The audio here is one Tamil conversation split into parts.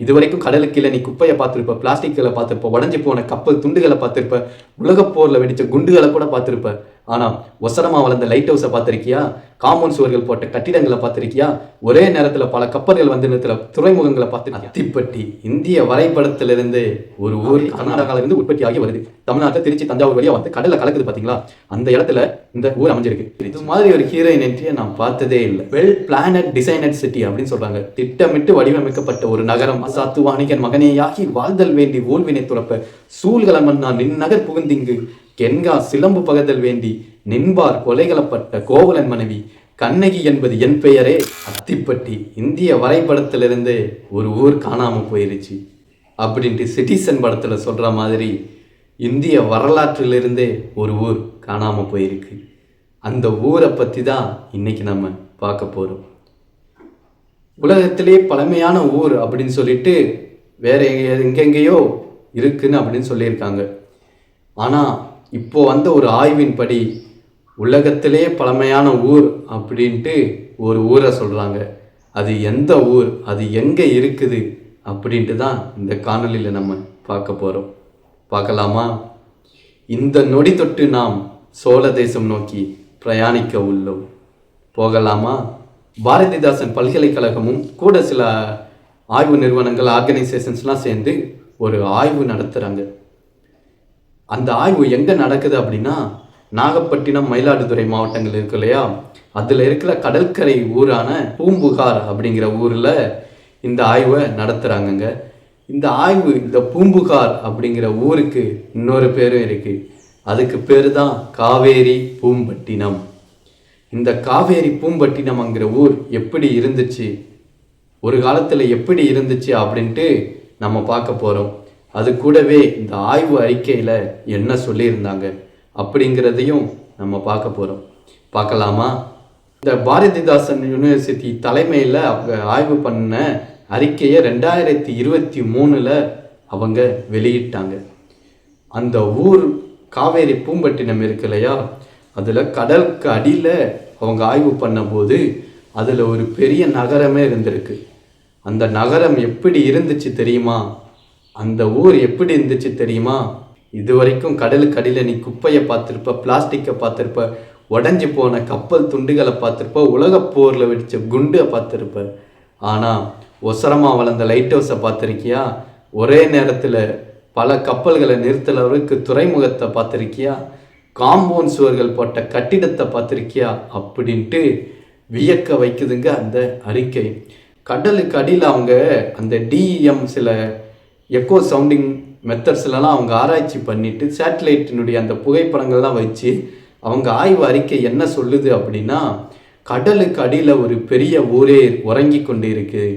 இது வரைக்கும் கடலுக்கு நீ குப்பையை பார்த்துருப்ப பிளாஸ்டிக்களை பார்த்துருப்ப உடஞ்சி போன கப்பல் துண்டுகளை பார்த்துருப்ப உலகப்போரில் போர்ல வெடிச்ச குண்டுகளை கூட பார்த்துருப்ப. ஆனா ஒசரமா வளர்ந்த லைட் ஹவுஸை பார்த்திருக்கியா? காம்பவுண்ட் சுவர்கள் போட்ட கட்டிடங்களை பார்த்திருக்கியா? ஒரே நேரத்துல பல கப்பல்கள் வந்து நிறுத்துற துறைமுகங்களை பார்த்து அத்திப்பட்டி இந்திய வரைபடத்திலிருந்து ஒரு ஊர் கர்நாடகால இருந்து உற்பத்தி ஆகி வருது. தமிழ்நாட்டில் திருச்சி தஞ்சாவூர் வழியா வந்து கடல்ல கலக்குது பாத்தீங்களா அந்த இடத்துல இந்த ஊர் அமைஞ்சிருக்கு. இது மாதிரி ஒரு ஹீரோயின் என்ட்ரியை நான் பார்த்ததே இல்லை. வெல் பிளானட் டிசைனட் சிட்டி அப்படின்னு சொல்றாங்க. திட்டமிட்டு வடிவமைக்கப்பட்ட ஒரு நகரம். அசாத்து வாணிகன் மகனேயாகி வாழ்தல் வேண்டி ஊழ்வினை துறப்ப சூழ்கலமன் நான் நின்னகர் புகுந்திங்கு. கென்கா சிலம்பு பகதல் வேண்டி நின்பார் கொலைகளப்பட்ட கோவலன் மனைவி கண்ணகி என்பது என் பெயரே. அத்திப்பட்டி இந்திய வரைபடத்திலிருந்து ஒரு ஊர் காணாமல் போயிருச்சு. அப்படின்ட்டு சிட்டிசன் படத்தில் சொல்கிற மாதிரி இந்திய வரலாற்றிலிருந்தே ஒரு ஊர் காணாமல் போயிருக்கு. அந்த ஊரை பற்றி தான் இன்னைக்கு நம்ம பார்க்க போகிறோம் உலகத்திலே பழமையான ஊர் அப்படின்னு சொல்லிட்டு வேற எங்கெங்கேயோ இருக்குன்னு அப்படின்னு சொல்லியிருக்காங்க. ஆனால் இப்போது வந்த ஒரு ஆய்வின்படி உலகத்திலே பழமையான ஊர் அப்படின்ட்டு ஒரு ஊரை சொல்கிறாங்க அது எந்த ஊர்? அது எங்கே இருக்குது? அப்படின்ட்டு தான் இந்த காணொலியில் நம்ம பார்க்க போகிறோம் பார்க்கலாமா? இந்த நொடி தொட்டு நாம் சோழ தேசம் நோக்கி பிரயாணிக்க உள்ளோம். போகலாமா? பாரதிதாசன் பல்கலைக்கழகமும் கூட சில ஆய்வு நிறுவனங்கள் ஆர்கனைசேஷன்ஸ்லாம் சேர்ந்து ஒரு ஆய்வு நடத்துகிறாங்க அந்த ஆய்வு எங்கே நடக்குது அப்படின்னா நாகப்பட்டினம் மயிலாடுதுறை மாவட்டங்கள் இருக்கு இல்லையா? அதில் இருக்கிற கடற்கரை ஊரான பூம்புகார் அப்படிங்கிற ஊரில் இந்த ஆய்வை நடத்துகிறாங்கங்க இந்த ஆய்வு இந்த பூம்புகார் அப்படிங்கிற ஊருக்கு இன்னொரு பேரும் இருக்குது அதுக்கு பேர் தான் காவேரி பூம்பட்டினம். இந்த காவேரி பூம்பட்டினம்ங்கிற ஊர் எப்படி இருந்துச்சு? ஒரு காலத்தில் எப்படி இருந்துச்சு அப்படின்ட்டு நம்ம பார்க்க போகிறோம் அது கூடவே இந்த ஆய்வு அறிக்கையில் என்ன சொல்லியிருந்தாங்க அப்படிங்கிறதையும் நம்ம பார்க்க போகிறோம் பார்க்கலாமா? இந்த பாரதிதாசன் யூனிவர்சிட்டி தலைமையில் அவங்க ஆய்வு பண்ண அறிக்கையை ரெண்டாயிரத்தி இருபத்தி மூணில் அவங்க வெளியிட்டாங்க. அந்த ஊர் காவேரி பூம்பட்டினம் இருக்கு இல்லையா? அதில் கடலுக்கு அடியில் அவங்க ஆய்வு பண்ணும்போது அதில் ஒரு பெரிய நகரமே இருந்திருக்கு. அந்த நகரம் எப்படி இருந்துச்சு தெரியுமா? அந்த ஊர் எப்படி இருந்துச்சு தெரியுமா? இது வரைக்கும் கடலுக்கு அடியில் நீ குப்பையை பார்த்துருப்ப பிளாஸ்டிக்கை பார்த்துருப்ப உடஞ்சி போன கப்பல் துண்டுகளை பார்த்துருப்ப உலகப் போரில் வெடித்த குண்டை பார்த்துருப்ப. ஆனால் ஒசரமாக வளர்ந்த லைட் ஹவுஸை பார்த்துருக்கியா? ஒரே நேரத்தில் பல கப்பல்களை நிறுத்தளவுக்கு துறைமுகத்தை பார்த்துருக்கியா? காம்பவுண்ட் சுவர்கள் போட்ட கட்டிடத்தை பார்த்துருக்கியா? அப்படின்ட்டு வியக்க வைக்குதுங்க அந்த அறிக்கை. கடலுக்கு அடியில் அவங்க அந்த டிஇஎம் சில எக்கோ சவுண்டிங் மெத்தட்ஸ்லலாம் அவங்க ஆராய்ச்சி பண்ணிட்டு சேட்டலைட்டினுடைய அந்த புகைப்படங்கள்லாம் வச்சு அவங்க ஆய்வு அறிக்கை என்ன சொல்லுது அப்படின்னா கடலுக்கு அடியில் ஒரு பெரிய ஊரே உறங்கி கொண்டு இருக்குது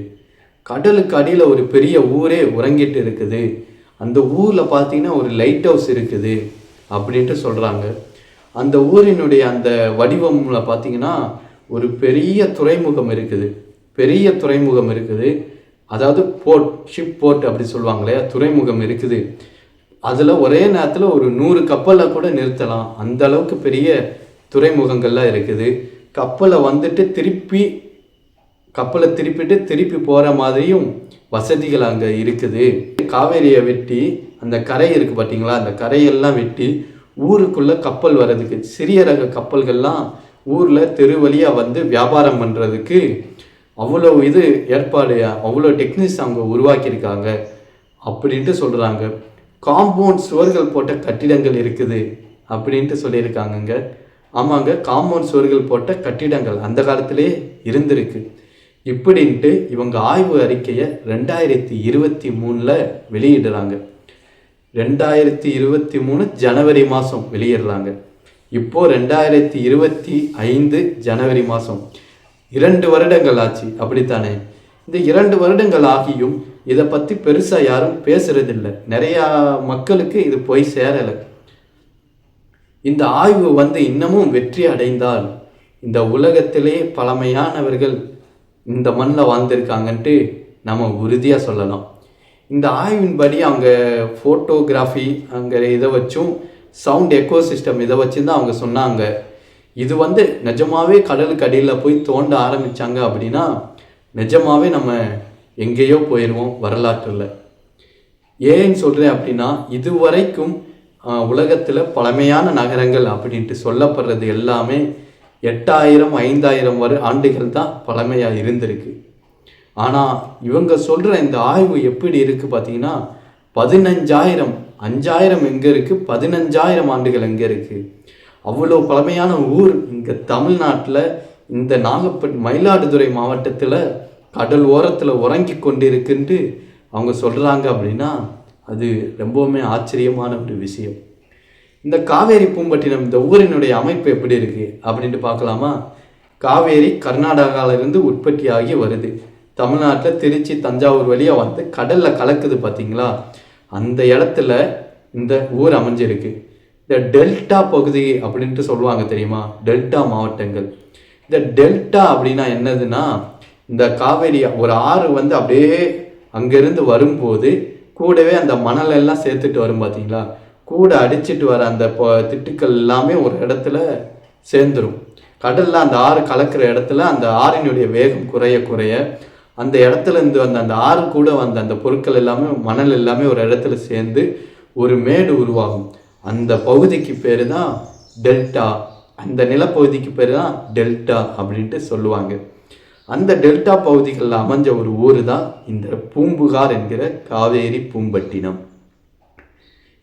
கடலுக்கு அடியில் ஒரு பெரிய ஊரே உறங்கிட்டு இருக்குது. அந்த ஊரில் பார்த்தீங்கன்னா ஒரு லைட் ஹவுஸ் இருக்குது அப்படின்ட்டு சொல்கிறாங்க அந்த ஊரினுடைய அந்த வடிவமில் பார்த்தீங்கன்னா ஒரு பெரிய துறைமுகம் இருக்குது. பெரிய துறைமுகம் இருக்குது. அதாவது போர்ட் ஷிப் போர்ட் அப்படி சொல்லுவாங்க இல்லையா துறைமுகம் இருக்குது. அதில் ஒரே நேரத்தில் ஒரு நூறு கப்பலை கூட நிறுத்தலாம். அந்த அளவுக்கு பெரிய துறைமுகங்கள்லாம் இருக்குது. கப்பலை வந்துட்டு திருப்பி கப்பலை திருப்பிட்டு திருப்பி போகிற மாதிரியும் வசதிகள் அங்கே இருக்குது. காவேரியை வெட்டி அந்த கரை இருக்குது பார்த்தீங்களா அந்த கரையெல்லாம் வெட்டி ஊருக்குள்ளே கப்பல் வர்றதுக்கு சிறிய ரக கப்பல்கள்லாம் ஊரில் தெரு வழியாக வந்து வியாபாரம் பண்ணுறதுக்கு அவ்வளோ இது ஏற்பாடு அவ்வளோ டெக்னிக்ஸ் அவங்க உருவாக்கியிருக்காங்க அப்படின்ட்டு சொல்கிறாங்க காம்பவுண்ட் சுவர்கள் போட்ட கட்டிடங்கள் இருக்குது அப்படின்ட்டு சொல்லியிருக்காங்கங்க. ஆமாங்க காம்பவுண்ட் சுவர்கள் போட்ட கட்டிடங்கள் அந்த காலத்திலே இருந்திருக்கு. இப்படின்ட்டு இவங்க ஆய்வு அறிக்கையை ரெண்டாயிரத்தி இருபத்தி மூணில் வெளியிடுறாங்க. ரெண்டாயிரத்தி இருபத்தி மூணு ஜனவரி மாதம் வெளியிடுறாங்க. இப்போது ரெண்டாயிரத்தி இருபத்தி ஐந்து ஜனவரி மாதம் இரண்டு வருடங்கள் ஆச்சு அப்படித்தானே? இந்த இரண்டு வருடங்கள் ஆகியும் இதை பற்றி பெருசாக யாரும் பேசுறதில்லை. நிறையா மக்களுக்கு இது போய் சேரலை. இந்த ஆய்வு வந்து இன்னமும் வெற்றி அடைந்தால் இந்த உலகத்திலே பழமையானவர்கள் இந்த மண்ணில் வாழ்ந்திருக்காங்கன்ட்டு நம்ம உறுதியாக சொல்லலாம். இந்த ஆய்வின்படி அவங்க ஃபோட்டோகிராஃபி அங்கே இதை வச்சும் சவுண்ட் எக்கோ சிஸ்டம் இதை வச்சு தான் அவங்க சொன்னாங்க. இது வந்து நிஜமாவே கடலுக்கு அடியில் போய் தோண்ட ஆரம்பித்தாங்க அப்படின்னா நிஜமாவே நம்ம எங்கேயோ போயிடுவோம் வரலாற்றில். ஏன் சொல்கிறேன் அப்படின்னா இதுவரைக்கும் உலகத்தில் பழமையான நகரங்கள் அப்படின்ட்டு சொல்லப்படுறது எல்லாமே எட்டாயிரம் ஐந்தாயிரம் வரை ஆண்டுகள் தான் பழமையாக இருந்திருக்கு. ஆனால் இவங்க சொல்கிற இந்த ஆய்வு எப்படி இருக்குது பார்த்தீங்கன்னா பதினஞ்சாயிரம் அஞ்சாயிரம் எங்கே இருக்குது பதினஞ்சாயிரம் ஆண்டுகள் எங்கே இருக்குது அவ்வளோ பழமையான ஊர் இங்கே தமிழ்நாட்டில் இந்த நாகப்பட் மயிலாடுதுறை மாவட்டத்தில் கடல் ஓரத்தில் உறங்கி கொண்டிருக்குன்ட்டு அவங்க சொல்கிறாங்க அப்படின்னா அது ரொம்பவுமே ஆச்சரியமான ஒரு விஷயம். இந்த காவேரி பூம்பட்டினம் இந்த ஊரினுடைய அமைப்பு எப்படி இருக்குது அப்படின்ட்டு பார்க்கலாமா? காவேரி கர்நாடகாவிலிருந்து உற்பத்தியாகி வருது. தமிழ்நாட்டில் திருச்சி தஞ்சாவூர் வழியாக வந்து கடலில் கலக்குது பார்த்தீங்களா அந்த இடத்துல இந்த ஊர் அமைஞ்சிருக்கு. இந்த டெல்டா பகுதி அப்படின்ட்டு சொல்லுவாங்க தெரியுமா? டெல்டா மாவட்டங்கள். இந்த டெல்டா அப்படின்னா என்னதுன்னா இந்த காவேரி ஒரு ஆறு வந்து அப்படியே அங்கேருந்து வரும்போது கூடவே அந்த மணல் எல்லாம் சேர்த்துட்டு வரும் பார்த்தீங்களா கூட அடிச்சிட்டு வர அந்த திட்டுக்கள் எல்லாமே ஒரு இடத்துல சேர்ந்துடும் கடலில் அந்த ஆறு கலக்கிற இடத்துல அந்த ஆறினுடைய வேகம் குறைய குறைய அந்த இடத்துல இருந்து வந்த அந்த ஆறு கூட வந்த அந்த பொருட்கள் எல்லாமே மணல் எல்லாமே ஒரு இடத்துல சேர்ந்து ஒரு மேடு உருவாகும். அந்த பகுதிக்கு பேர் தான் டெல்டா. அந்த நிலப்பகுதிக்கு பேர் தான் டெல்டா அப்படின்ட்டு சொல்லுவாங்க. அந்த டெல்டா பகுதிகளில் அமைஞ்ச ஒரு ஊர் தான் இந்த பூம்புகார் என்கிற காவேரி பூம்பட்டினம்.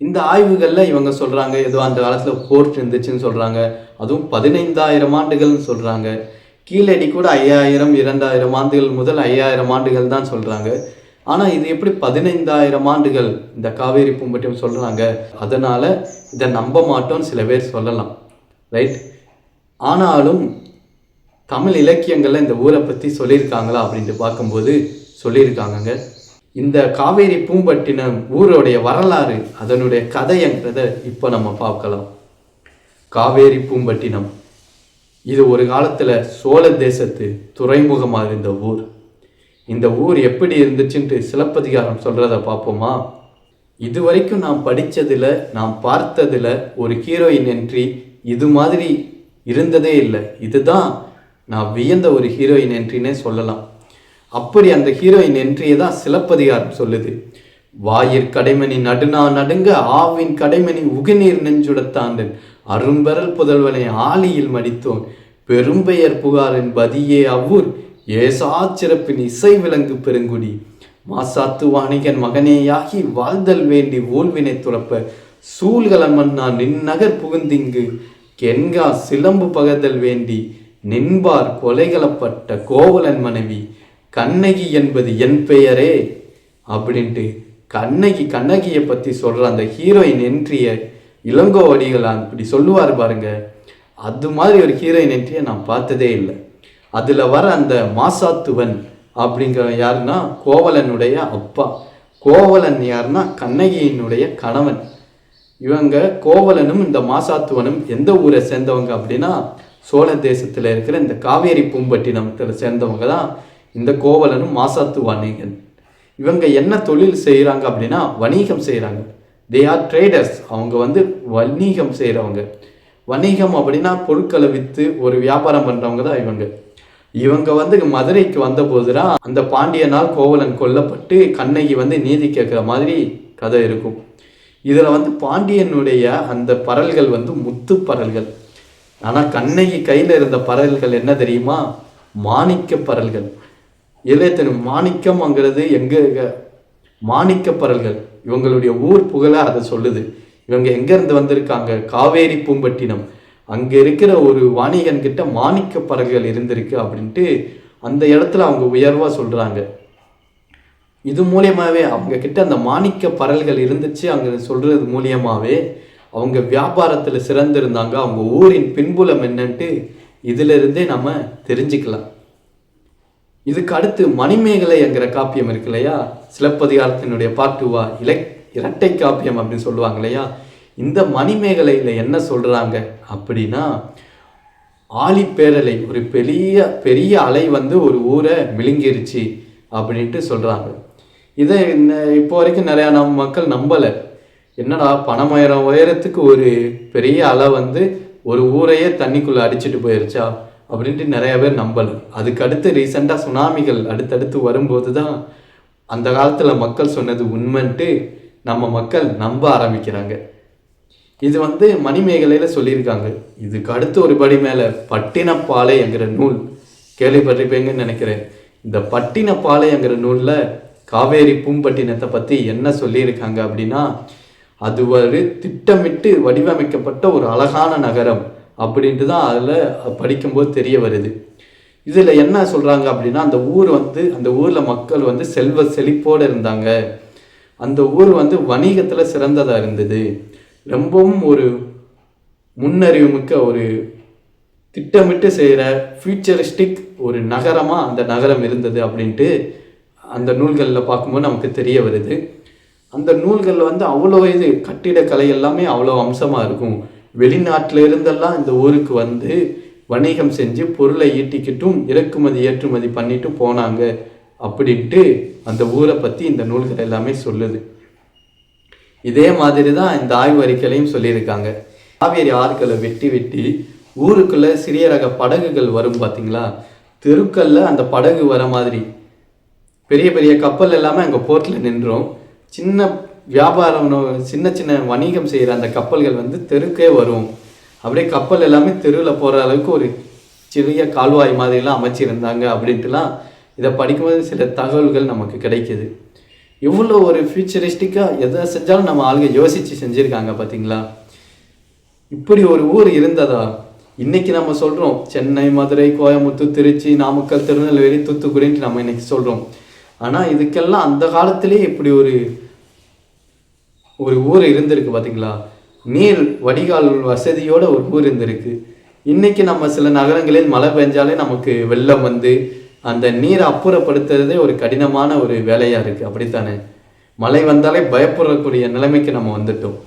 இந்த ஆய்வுகளில் இவங்க சொல்கிறாங்க ஏதோ அந்த காலத்தில் போர்ட் இருந்துச்சுன்னு சொல்கிறாங்க அதுவும் பதினைந்தாயிரம் ஆண்டுகள்னு சொல்கிறாங்க கீழடி கூட ஐயாயிரம் இரண்டாயிரம் ஆண்டுகள் முதல் ஐயாயிரம் ஆண்டுகள் தான் சொல்கிறாங்க ஆனால் இது எப்படி பதினைந்தாயிரம் ஆண்டுகள் இந்த காவேரி பூம்பட்டியம் சொல்கிறாங்க அதனால் இதை நம்ப மாட்டோம்னு சில பேர் சொல்லலாம். ரைட் ஆனாலும் தமிழ் இலக்கியங்களில் இந்த ஊரை பற்றி சொல்லியிருக்காங்களா அப்படின்ட்டு பார்க்கும்போது சொல்லியிருக்காங்கங்க. இந்த காவேரி பூம்பட்டினம் ஊருடைய வரலாறு அதனுடைய கதைங்கிறத இப்போ நம்ம பார்க்கலாம். காவேரி பூம்பட்டினம். இது ஒரு காலத்தில் சோழ தேசத்து துறைமுகமாக இருந்த ஊர். இந்த ஊர் எப்படி இருந்துச்சுன்ட்டு சிலப்பதிகாரம் சொல்கிறத பார்ப்போமா? இது வரைக்கும் நான் படித்ததில் நான் பார்த்ததில் ஒரு ஹீரோயின் என்ட்ரி இது மாதிரி இருந்ததே இல்லை. இதுதான் நான் வியந்த ஒரு ஹீரோயின் என்ட்ரினே சொல்லலாம். அப்படி அந்த ஹீரோயின் என்ட்ரியை தான் சிலப்பதிகாரம் சொல்லுது. வாயிற் கடைமணி நடுநா நடுங்க ஆவின் கடைமணி உகுநீர் நெஞ்சுடத்தாண்டன் அரும்பரல் புதல்வனை ஆலியில் மடித்தோன். பெரும்பெயர் புகாரின் பதியே அவ்வூர். ஏசா சிறப்பின் இசை விலங்கு பெருங்குடி. மாசாத்து வாணிகன் மகனேயாகி வாழ்தல் வேண்டி ஊழ்வினை துறப்ப சூழ்கலன் மன்னா நின்னகர் புகுந்திங்கு. கென்கா சிலம்பு பகதல் வேண்டி நின்பார் கொலைகளப்பட்ட கோவலன் மனைவி. கண்ணகி என்பது என் பெயரே. அப்படின்ட்டு கண்ணகி கண்ணகியை பற்றி சொல்கிற அந்த ஹீரோயின் என்ட்ரிய இளங்கோவடிகளான் இப்படி சொல்லுவார் பாருங்க. அது மாதிரி ஒரு ஹீரோயின் என்ட்ரியை நான் பார்த்ததே இல்லை. அதில் வர அந்த மாசாத்துவன் அப்படிங்கிற யாருன்னா கோவலனுடைய அப்பா. கோவலன் யாருன்னா கண்ணகியினுடைய கணவன். இவங்க கோவலனும் இந்த மாசாத்துவனும் எந்த ஊரை சேர்ந்தவங்க அப்படின்னா சோழ தேசத்தில் இருக்கிற இந்த காவேரி பூம்பட்டினத்தில் சேர்ந்தவங்க தான் இந்த கோவலனும் மாசாத்துவணிகன் இவங்க என்ன தொழில் செய்கிறாங்க அப்படின்னா வணிகம் செய்கிறாங்க தே ஆர் ட்ரேடர்ஸ் அவங்க வந்து வணிகம் செய்கிறவங்க வணிகம் அப்படின்னா பொருட்களை விற்று ஒரு வியாபாரம் பண்ணுறவங்க தான் இவங்க. இவங்க வந்து மதுரைக்கு வந்த போதுதான் அந்த பாண்டியனால் கோவலன் கொல்லப்பட்டு கண்ணகி வந்து நீதி கேட்குற மாதிரி கதை இருக்கும். இதில் வந்து பாண்டியனுடைய அந்த பரல்கள் வந்து முத்து பரல்கள். ஆனால் கண்ணகி கையில் இருந்த பறல்கள் என்ன தெரியுமா? மாணிக்க பறல்கள் இளையத்தனு மாணிக்கம்ங்கிறது எங்கே மாணிக்க பரல்கள். இவங்களுடைய ஊர் புகழ அதை சொல்லுது. இவங்க எங்கேருந்து வந்திருக்காங்க? காவேரி பூம்பட்டினம். அங்கே இருக்கிற ஒரு வாணிகன் கிட்ட மாணிக்க பறல்கள் இருந்திருக்கு அப்படின்ட்டு அந்த இடத்துல அவங்க உயர்வாக சொல்கிறாங்க இது மூலியமாகவே அவங்க கிட்ட அந்த மாணிக்க பரல்கள் இருந்துச்சு அங்கே சொல்கிறது மூலியமாகவே அவங்க வியாபாரத்தில் சிறந்திருந்தாங்க. அவங்க ஊரின் பின்புலம் என்னன்ட்டு இதிலிருந்தே நம்ம தெரிஞ்சுக்கலாம். இதுக்கு அடுத்து மணிமேகலை என்கிற காப்பியம் இருக்கு இல்லையா? சிலப்பதிகாரத்தினுடைய பாட்டுவா இலை இரட்டை காப்பியம் அப்படின்னு சொல்லுவாங்க இல்லையா? இந்த மணிமேகலையில் என்ன சொல்கிறாங்க அப்படின்னா ஆழிப்பேரலை ஒரு பெரிய பெரிய அலை வந்து ஒரு ஊரை விழுங்கிருச்சு அப்படின்ட்டு சொல்கிறாங்க இதை இப்போ வரைக்கும் நிறையா நம்ம மக்கள் நம்பலை. என்னடா பணமாயிரம் உயரத்துக்கு ஒரு பெரிய அலை வந்து ஒரு ஊரையே தண்ணிக்குள்ளே அடிச்சுட்டு போயிருச்சா அப்படின்ட்டு நிறைய பேர் நம்பலை. அதுக்கு அடுத்து ரீசெண்டாக சுனாமிகள் அடுத்தடுத்து வரும்போது தான் அந்த காலத்தில் மக்கள் சொன்னது உண்மைன்ட்டு நம்ம மக்கள் நம்ப ஆரம்பிக்கிறாங்க. இது வந்து மணிமேகலையில் சொல்லியிருக்காங்க. இதுக்கு அடுத்து ஒரு படி மேலே பட்டினப்பாலைங்கிற நூல். கேள்விப்பட்டிருப்பீங்கன்னு நினைக்கிறேன். இந்த பட்டினப்பாலைங்கிற நூலில் காவேரி பூம்பட்டினத்தை பற்றி என்ன சொல்லியிருக்காங்க அப்படின்னா அது ஒரு திட்டமிட்டு வடிவமைக்கப்பட்ட ஒரு அழகான நகரம் அப்படின்ட்டு தான் அதில் படிக்கும்போது தெரிய வருது. இதில் என்ன சொல்கிறாங்க அப்படின்னா அந்த ஊர் வந்து அந்த ஊரில் மக்கள் வந்து செல்வ செழிப்போடு இருந்தாங்க. அந்த ஊர் வந்து வணிகத்தில் சிறந்ததாக இருந்தது. ரொம்பவும் ஒரு முன்னறிவு மிக்க ஒரு திட்டமிட்டு செய்கிற ஃபியூச்சரிஸ்டிக் ஒரு நகரமாக அந்த நகரம் இருந்தது அப்படின்ட்டு அந்த நூல்களில் பார்க்கும்போது நமக்கு தெரிய வருது. அந்த நூல்களில் வந்து அவ்வளோ இது கட்டிடக்கலை எல்லாமே அவ்வளோ அம்சமாக இருக்கும். வெளிநாட்டில் இருந்தெல்லாம் இந்த ஊருக்கு வந்து வணிகம் செஞ்சு பொருளை ஈட்டிக்கிட்டும் இறக்குமதி ஏற்றுமதி பண்ணிட்டு போனாங்க அப்படின்ட்டு அந்த ஊரை பற்றி இந்த நூல்கள் எல்லாமே சொல்லுது. இதே மாதிரி தான் இந்த ஆய்வு அறிக்கையிலையும் சொல்லியிருக்காங்க. காவேரி ஆறுகளை வெட்டி வெட்டி ஊருக்குள்ளே சிறிய ரக படகுகள் வரும் பார்த்தீங்களா தெருக்கல்ல அந்த படகு வர மாதிரி. பெரிய பெரிய கப்பல் எல்லாமே அங்கே போர்ட்டில் நின்றோம். சின்ன வியாபாரம் சின்ன சின்ன வணிகம் செய்கிற அந்த கப்பல்கள் வந்து தெருக்கே வரும். அப்படியே கப்பல் எல்லாமே தெருவில் போகிற அளவுக்கு ஒரு சிறிய கால்வாய் மாதிரிலாம் அமைச்சிருந்தாங்க அப்படின்ட்டுலாம் இதை படிக்கும்போது சில தகவல்கள் நமக்கு கிடைக்கிது. இவ்வளோ ஒரு ஃபியூச்சரிஸ்டிக்காக எதை செஞ்சாலும் நம்ம ஆளுங்க யோசித்து செஞ்சுருக்காங்க பார்த்தீங்களா இப்படி ஒரு ஊர் இருந்ததா? இன்னைக்கு நம்ம சொல்கிறோம் சென்னை மதுரை கோயம்புத்தூர் திருச்சி நாமக்கல் திருநெல்வேலி தூத்துக்குடின்ட்டு நம்ம இன்னைக்கு சொல்கிறோம் ஆனால் இதுக்கெல்லாம் அந்த காலத்திலே இப்படி ஒரு ஒரு ஊர் இருந்திருக்கு பார்த்தீங்களா நீர் வடிகால் வசதியோட ஒரு ஊர் இருந்திருக்கு. இன்னைக்கு நம்ம சில நகரங்களில் மழை பெஞ்சாலே நமக்கு வெள்ளம் வந்து அந்த நீரை அப்புறப்படுத்துறதே ஒரு கடினமான ஒரு வேலையாக இருக்குது அப்படித்தானே? மழை வந்தாலே பயப்படக்கூடிய நிலைமைக்கு நம்ம வந்துட்டோம்.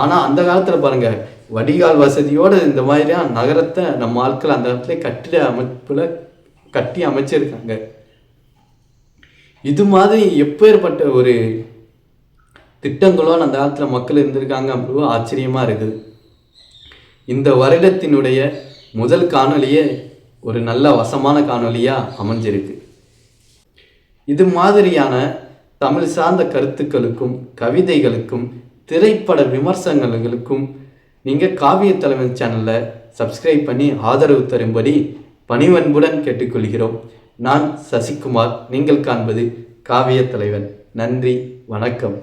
ஆனால் அந்த காலத்தில் பாருங்கள் வடிகால் வசதியோட இந்த மாதிரியான நகரத்தை நம்ம ஆட்கள் அந்த இடத்துல கட்டிட அமைப்பில் கட்டி அமைச்சிருக்காங்க. இது மாதிரி எப்பேற்பட்ட ஒரு திட்டங்களோடு அந்த காலத்தில் மக்கள் இருந்திருக்காங்க அப்படின்னு ஆச்சரியமாக இருக்குது. இந்த வருடத்தினுடைய முதல் காணொலியை ஒரு நல்ல வசமான காணொலியாக அமைஞ்சிருக்கு. இது மாதிரியான தமிழ் சார்ந்த கருத்துக்களுக்கும் கவிதைகளுக்கும் திரைப்பட விமர்சனங்களுக்கும் நீங்கள் காவிய தலைமை சேனலில் சப்ஸ்கிரைப் பண்ணி ஆதரவு தரும்படி பணிவன்புடன் கேட்டுக்கொள்கிறோம். நான் சசிகுமார் நீங்கள் காண்பது காவிய தலைவன். நன்றி வணக்கம்.